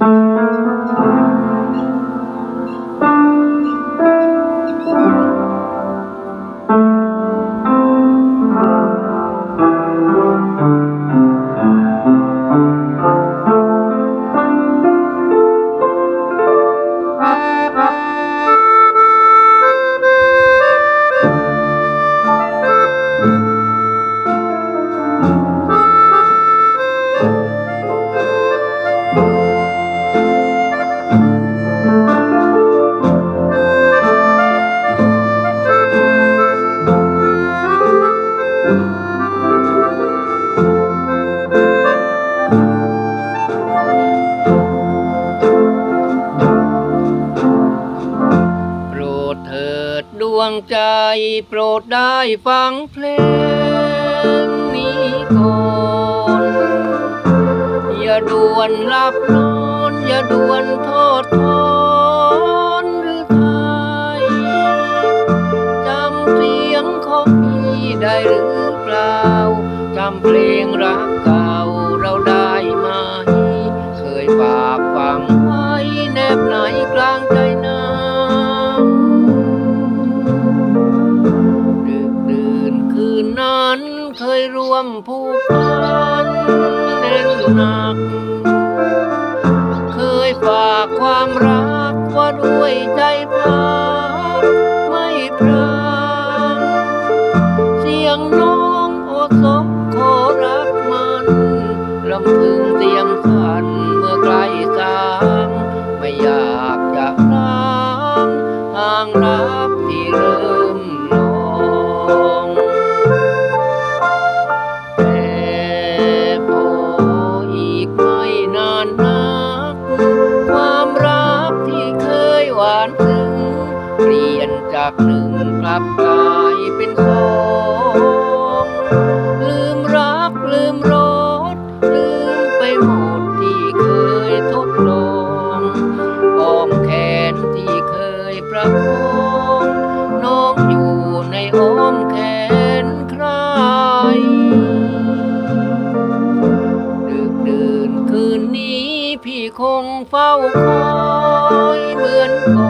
โวงใจโปรดได้ฟังเพลงนี้ก่อน อย่าด่วนหลับนอนอย่าด่วนโทษทอนหรือไทยจำเสียงของพี่ได้หรือ เพลงรักเก่าเราได้ไหม เคยฝากฝังไว้แนบไหนกลางใจน้ำดึกดื่นคืนนั้นเคยร่วมผูกพันแน่นหนัก เคยฝากความรักว่าด้วยใจพัก สันเมื่อใกล้สางไม่อยากจะร้างห่างรักที่เริ่มลงแต่พออีกไม่นานนัก ความรักที่เคยหวานซึ้งเปลี่ยนจากหนึ่งกลับกลายเป็นสองลืมรักลืมรสลืมไปหมด นที่เคยประคองน้องอยู่ในอ้อมแขนใครดึกดื่นคืนนี้พี่คงเฝ้าคอยเหมือนก่อน